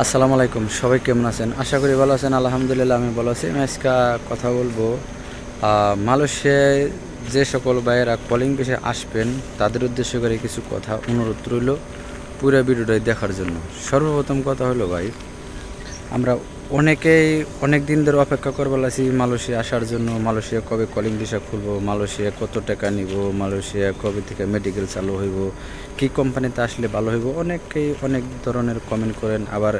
আসসালামু আলাইকুম, সবাই কেমন আছেন? আশা করি ভালো আছেন, আলহামদুলিল্লাহ আমি ভালো আছি। আমি আজকে কথা বলব মালয়েশিয়ায় যে সকল ভাইয়েরা কলিং পেশে আসবেন, তাদের উদ্দেশ্য করে কিছু কথা, অনুরোধ রইল পুরো ভিডিওটাই দেখার জন্য। সর্বপ্রথম কথা হলো ভাই, আমরা অনেকেই অনেক দিন ধরে অপেক্ষা করবার আছি মালয়েশিয়া আসার জন্য, মালয়েশিয়া কবে কলিং ভিসা খুলবো, মালয়েশিয়া কত টাকা নিব, মালয়েশিয়া কবে থেকে মেডিকেল চালু হইব, কি কোম্পানিতে আসলে ভালো হইব? অনেকেই অনেক ধরনের কমেন্ট করেন, আবার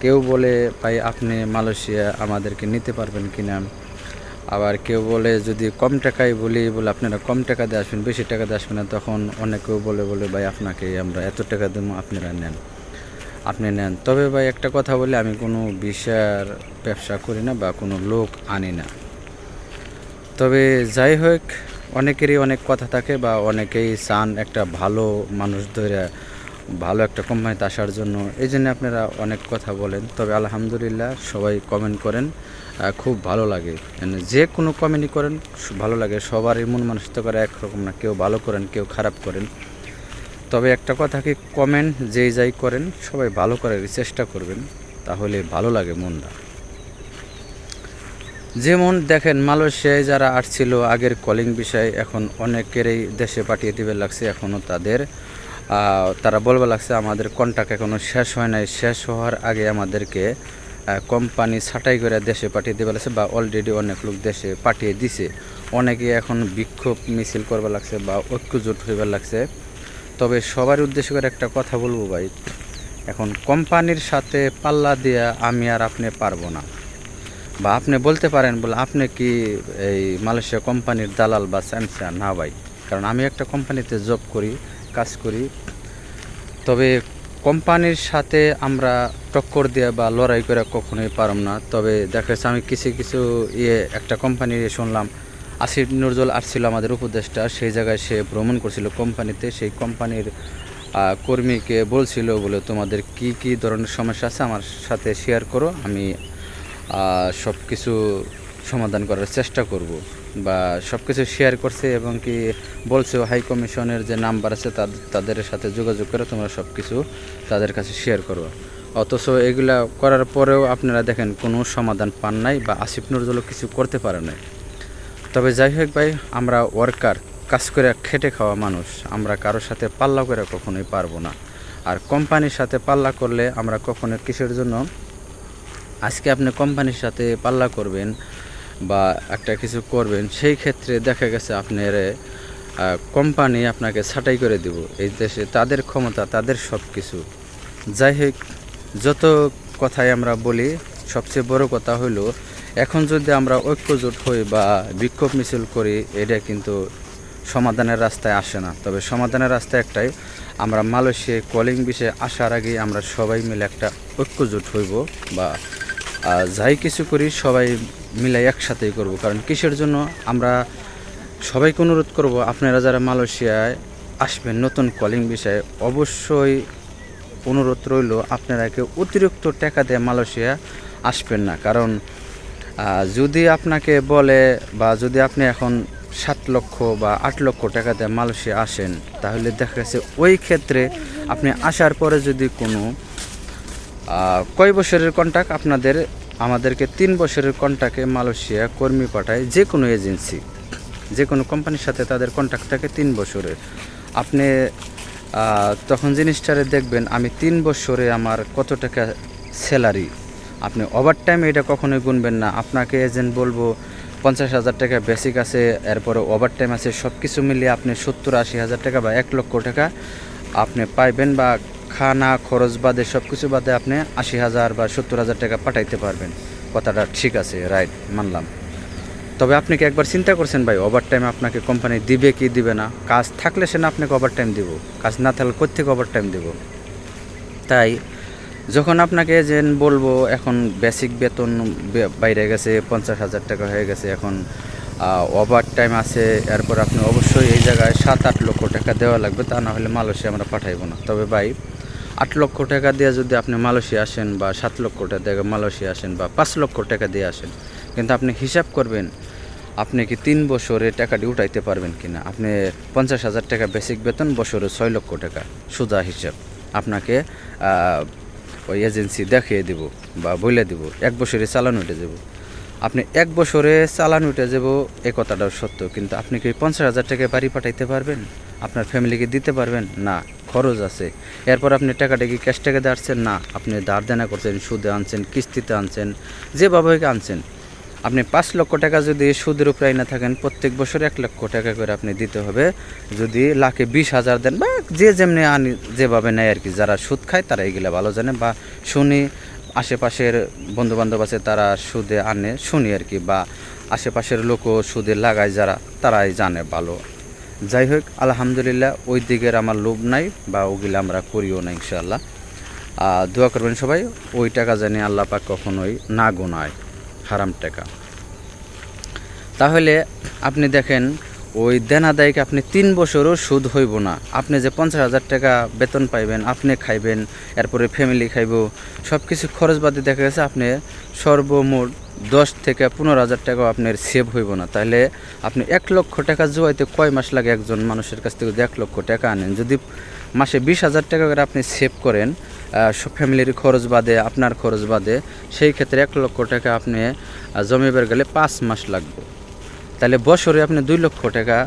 কেউ বলে, ভাই, আপনি মালয়েশিয়া আমাদেরকে নিতে পারবেন কিনা? আবার কেউ বলে, যদি কম টাকায় বলি, বলে আপনারা কম টাকা দিয়ে আসবেন, বেশি টাকা দিয়ে আসবেন না, তখন অনেকেও বলে বলে, ভাই আপনাকে আমরা এত টাকা দেবো, আপনারা নেন। আপনি নেন। তবে ভাই, একটা কথা বলে, আমি কোনো বিষয়ের ব্যবসা করি না বা কোনো লোক আনি না। তবে যাই হোক, অনেকেরই অনেক কথা থাকে বা অনেকেই চান একটা ভালো মানুষ ধরে, ভালো একটা কোম্পানিতে আসার জন্য। এই জন্য আপনারা অনেক কথা বলেন। তবে আলহামদুলিল্লাহ, সবাই কমেন্ট করেন খুব ভালো লাগে। মানে যে কোনো কমেন্টই করেন, ভালো লাগে। সবারই মন মানসিকতা একরকম না। কেউ ভালো করেন, কেউ খারাপ করেন। তবে একটা কথা কি কমেন্ট যেই যাই করেন, সবাই ভালো করার চেষ্টা করবেন, তাহলে ভালো লাগে মনটা। যেমন দেখেন, মালয়েশিয়ায় যারা আসছিল, আগের কলিং বিষয় এখন অনেকেরই দেশে পাঠিয়ে দিবে লাগছে এখনও তাদের তারা বলবে লাগছে, আমাদের কন্ট্যাক্ট এখনও শেষ হয় নাই। শেষ হওয়ার আগে আমাদেরকে কোম্পানি ছাঁটাই করে দেশে পাঠিয়ে দিবে লাগছে বা অলরেডি অনেক লোক দেশে পাঠিয়ে দিছে। অনেকে এখন বিক্ষোভ মিছিল করবে লাগছে বা ঐক্যজোট হইবার লাগছে। তবে সবার উদ্দেশ্য করে একটা কথা বলব ভাই। এখন কোম্পানির সাথে পাল্লা দিয়া আমি আর আপনি পারব না। বা আপনি বলতে পারেন, বলে আপনি কি এই মালয়েশিয়া কোম্পানির দালাল বা স্যামসাং? না ভাই, কারণ আমি একটা কোম্পানিতে জব করি, কাজ করি। তবে কোম্পানির সাথে আমরা টক্কর দিয়ে বা লড়াই করে কখনোই পারম না। তবে দেখা আমি কিছু কিছু ইয়ে একটা কোম্পানির শুনলাম আসিফ নজরুল আসছিল আমাদের উপদেষ্টা, সেই জায়গায় সে ভ্রমণ করছিল কোম্পানিতে। সেই কোম্পানির কর্মীকে বলছিল বলে, তোমাদের কি কি ধরনের সমস্যা আছে? আমার সাথে শেয়ার করো, আমি সব কিছু সমাধান করার চেষ্টা করব। বা সব কিছু শেয়ার করছে এবং কি বলছে হাই কমিশনের যে নাম্বার আছে, তাদ- তাদের সাথে যোগাযোগ করে তোমরা সব কিছু তাদের কাছে শেয়ার করো। অথচ এগুলা করার পরেও আপনারা দেখেন, কোনো সমাধান পান নাই বা আসিফ নজরুলও কিছু করতে পারে নাই। তবে যাই হোক ভাই, আমরা ওয়ার্কার কাজ করে খেটে খাওয়া মানুষ। আমরা কারোর সাথে পাল্লা করে কখনোই পারব না। আর কোম্পানির সাথে পাল্লা করলে আমরা কখনো কিসের জন্য? আজকে আপনি কোম্পানির সাথে পাল্লা করবেন বা একটা কিছু করবেন, সেই ক্ষেত্রে দেখা গেছে আপনার কোম্পানি আপনাকে ছাঁটাই করে দিব। এই দেশে তাদের ক্ষমতা, তাদের সব কিছু যাই হোক, যত কথাই আমরা বলি, সবচেয়ে বড় কথা হলো এখন যদি আমরা ঐক্যজোট হই বা বিক্ষোভ মিছিল করি, এটা কিন্তু সমাধানের রাস্তায় আসে না। তবে সমাধানের রাস্তা একটাই, আমরা মালয়েশিয়ায় কলিং বিষয়ে আসার আগে আমরা সবাই মিলে একটা ঐক্যজোট হইব বা যাই কিছু করি সবাই মিলে একসাথেই করব। কারণ কিসের জন্য আমরা সবাইকে অনুরোধ করব, আপনারা যারা মালয়েশিয়ায় আসবেন নতুন কলিং বিষয়ে, অবশ্যই অনুরোধ রইল, আপনারা কেউ অতিরিক্ত টাকা দিয়ে মালয়েশিয়া আসবেন না। কারণ যদি আপনাকে বলে বা যদি আপনি এখন সাত লক্ষ বা আট লক্ষ টাকাতে মালয়েশিয়া আসেন, তাহলে দেখা গেছে ওই ক্ষেত্রে আপনি আসার পরে যদি কোনো কয় বছরের কন্ট্যাক্ট আপনাদের, আমাদেরকে তিন বছরের কন্ট্যাক্টে মালয়েশিয়া কর্মী পাঠায় যে কোনো এজেন্সি, যে কোনো কোম্পানির সাথে তাদের কন্ট্যাক্ট থাকে তিন বছরের আপনি তখন জিনিসটারে দেখবেন, আমি তিন বছরে আমার কত টাকা স্যালারি আপনি ওভার টাইম এটা কখনোই গুনবেন না। আপনাকে এজেন্ট বলব, পঞ্চাশ হাজার টাকা বেসিক আছে, এরপরে ওভার টাইম আছে সব কিছু মিলিয়ে আপনি সত্তর আশি হাজার টাকা বা এক লক্ষ টাকা আপনি পাইবেন বা খানা, খরচ বাদে সব কিছু বাদে আপনি আশি হাজার বা সত্তর হাজার টাকা পাঠাইতে পারবেন। কথাটা ঠিক আছে রাইট মানলাম। তবে আপনি কি একবার চিন্তা করছেন ভাই ওভার টাইম আপনাকে কোম্পানি দিবে কি দিবে না? কাজ থাকলে সে না আপনাকে ওভার টাইম দিব, কাজ না থাকলে কোথেকে ওভার টাইম দিব? তাই যখন আপনাকে যে বলব, এখন বেসিক বেতন বাইরে গেছে, পঞ্চাশ হাজার টাকা হয়ে গেছে, এখন ওভার টাইম আছে, এরপর আপনি অবশ্যই এই জায়গায় সাত আট লক্ষ টাকা দেওয়া লাগবে, তা না হলে মালয়েশিয়া আমরা পাঠাইবো না। তবে ভাই, আট লক্ষ টাকা দিয়ে যদি আপনি মালয়েশিয়া আসেন বা সাত লক্ষ টাকা দিয়ে মালয়েশিয়া আসেন বা পাঁচ লক্ষ টাকা দিয়ে আসেন, কিন্তু আপনি হিসাব করবেন, আপনি কি তিন বছরে টাকাটি উঠাইতে পারবেন কি না আপনি পঞ্চাশ হাজার টাকা বেসিক বেতন, বছরে ছয় লক্ষ টাকা, সোজা হিসাব। আপনাকে ওই এজেন্সি দেখিয়ে দিব বা বলে দিব, এক বছরে চালান উঠে যাব। আপনি এক বছরে চালান উঠে যাব, এ কথাটাও সত্য, কিন্তু আপনি কি পঞ্চাশ হাজার টাকা বাড়ি পাঠাইতে পারবেন? আপনার ফ্যামিলিকে দিতে পারবেন? না, খরচ আছে। এরপর আপনি টাকাটা কি ক্যাশ টাকা দিয়ে না, আপনি ধার দেনা করছেন, সুদে আনছেন, কিস্তিতে আনছেন, যেভাবে আনছেন। আপনি পাঁচ লক্ষ টাকা যদি সুদের উপরে না থাকেন, প্রত্যেক বছর এক লক্ষ টাকা করে আপনি দিতে হবে। যদি লাখে বিশ হাজার দেন বা যে যেমনি আনি, যেভাবে নেয় আর কি, যারা সুদ খায় তারা এগুলো ভালো জানে বা শুনি, আশেপাশের বন্ধু বান্ধব আছে তারা সুদে আনে, শুনি আর কি, বা আশেপাশের লোকও সুদে লাগায় যারা, তারাই জানে ভালো। যাই হোক, আলহামদুলিল্লাহ, ওই দিকের আমার লোভ নাই বা ওগুলো আমরা করিও না ইনশাআল্লাহ। দোয়া করবেন সবাই, ওই টাকা জানি আল্লাহ পাক কখনোই না গোনায়। হারাম টাকা। তাহলে আপনি দেখেন, ওই দেনাদায়কে আপনি তিন বছরও সুদ হইব না। আপনি যে পঞ্চাশ হাজার টাকা বেতন পাইবেন, আপনি খাইবেন, এরপরে ফ্যামিলি খাইব সব কিছু খরচ বাদে দেখা গেছে আপনি সর্বমোট দশ থেকে পনেরো হাজার টাকাও আপনার সেভ হইব না। তাহলে আপনি এক লক্ষ টাকা জোয়াইতে কয় মাস লাগে একজন মানুষের কাছ থেকে যদি এক লক্ষ টাকা আনেন? যদি মাসে বিশ হাজার টাকা করে আপনি সেভ করেন ফ্যামিলির খরচ বাদে, আপনার খরচ বাদে, সেই ক্ষেত্রে এক লক্ষ টাকা আপনি জমিবার গেলে পাঁচ মাস লাগবে। তাহলে বছরে আপনি দুই লক্ষ টাকা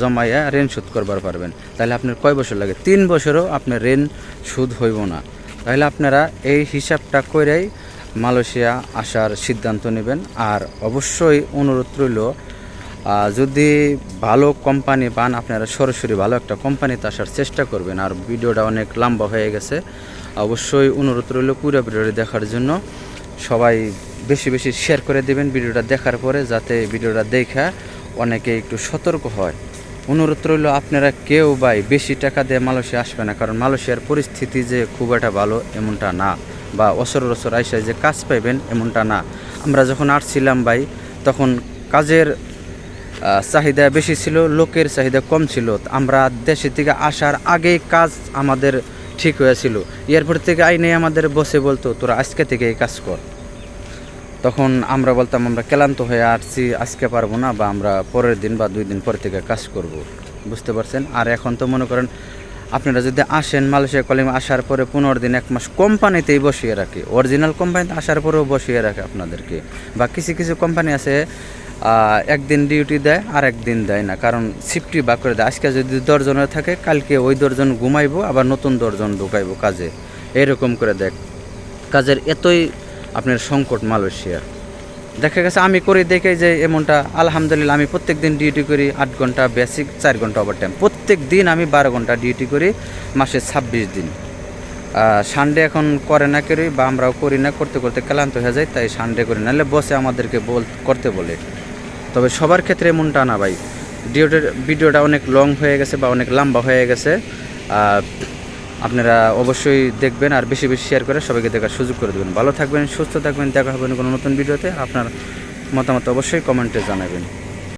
জমাইয়া ঋণ শোধ করবার পারবেন। তাহলে আপনার কয় বছর লাগে? তিন বছরও আপনার ঋণ সুদ হইব না। তাহলে আপনারা এই হিসাবটা করেই মালয়েশিয়া আসার সিদ্ধান্ত নেবেন। আর অবশ্যই অনুরোধ রইল যদি ভালো কোম্পানি পান, আপনারা সরাসরি ভালো একটা কোম্পানিতে আসার চেষ্টা করবেন। আর ভিডিওটা অনেক লম্বা হয়ে গেছে। অবশ্যই অনুরোধ রইল পুরো ভিডিওটি দেখার জন্য। সবাই বেশি বেশি শেয়ার করে দেবেন ভিডিওটা দেখার পরে, যাতে ভিডিওটা দেখা অনেকে একটু সতর্ক হয়। অনুরোধ রইল আপনারা কেউ ভাই বেশি টাকা দিয়ে মালয়েশিয়া আসবে না, কারণ মালয়েশিয়ার পরিস্থিতি যে খুব একটা ভালো এমনটা না। বা অসর অসর আইসায় যে কাজ পাইবেন এমনটা না। আমরা যখন আসছিলাম ভাই, তখন কাজের চাহিদা বেশি ছিল, লোকের চাহিদা কম ছিল। আমরা দেশে থেকে আসার আগেই কাজ আমাদের ঠিক হয়েছিল। এরপর থেকে আইনে আমাদের বসে বলতো, তোরা আজকে থেকে এই কাজ কর। তখন আমরা বলতাম, আমরা ক্লান্ত হয়ে আসছি আজকে পারব না বা আমরা পরের দিন বা দুই দিন পর থেকে কাজ করব। বুঝতে পারছেন? আর এখন তো মনে করেন, আপনারা যদি আসেন মালয়েশিয়া কলিম, আসার পরে পনেরো দিন, এক মাস কোম্পানিতেই বসিয়ে রাখে। অরিজিনাল কোম্পানিতে আসার পরেও বসিয়ে রাখে আপনাদেরকে। বা কিছু কিছু কোম্পানি আছে একদিন ডিউটি দেয় আর একদিন দেয় না। কারণ শিফটি বা করে দেয়। আজকে যদি দশজনের থাকে, কালকে ওই দশজন ঘুমাইবো, আবার নতুন দশজন ঢুকাইবো কাজে। এরকম করে দেখ কাজের এতই আপনার সংকট মালয়েশিয়ার। দেখা গেছে, আমি করি দেখে যে এমনটা, আলহামদুলিল্লাহ, আমি প্রত্যেক দিন ডিউটি করি আট ঘণ্টা বেসিক চার ঘণ্টা ওভার টাইম প্রত্যেক দিন আমি বারো ঘণ্টা ডিউটি করি, মাসে ছাব্বিশ দিন। সানডে এখন করে না করি বা আমরাও করি না, করতে করতে ক্লান্ত হয়ে যায়, তাই সানডে করি। নাহলে বসে আমাদেরকে বল, করতে বলে। তবে সবার ক্ষেত্রে এমনটা না ভাই। ভিডিওটা ভিডিওটা অনেক লং হয়ে গেছে বা অনেক লম্বা হয়ে গেছে। আপনারা অবশ্যই দেখবেন আর বেশি বেশি শেয়ার করে সবাইকে দেখার সুযোগ করে দেবেন। ভালো থাকবেন, সুস্থ থাকবেন। দেখা হবে কোনো নতুন ভিডিওতে। আপনার মতামত অবশ্যই কমেন্টে জানাবেন।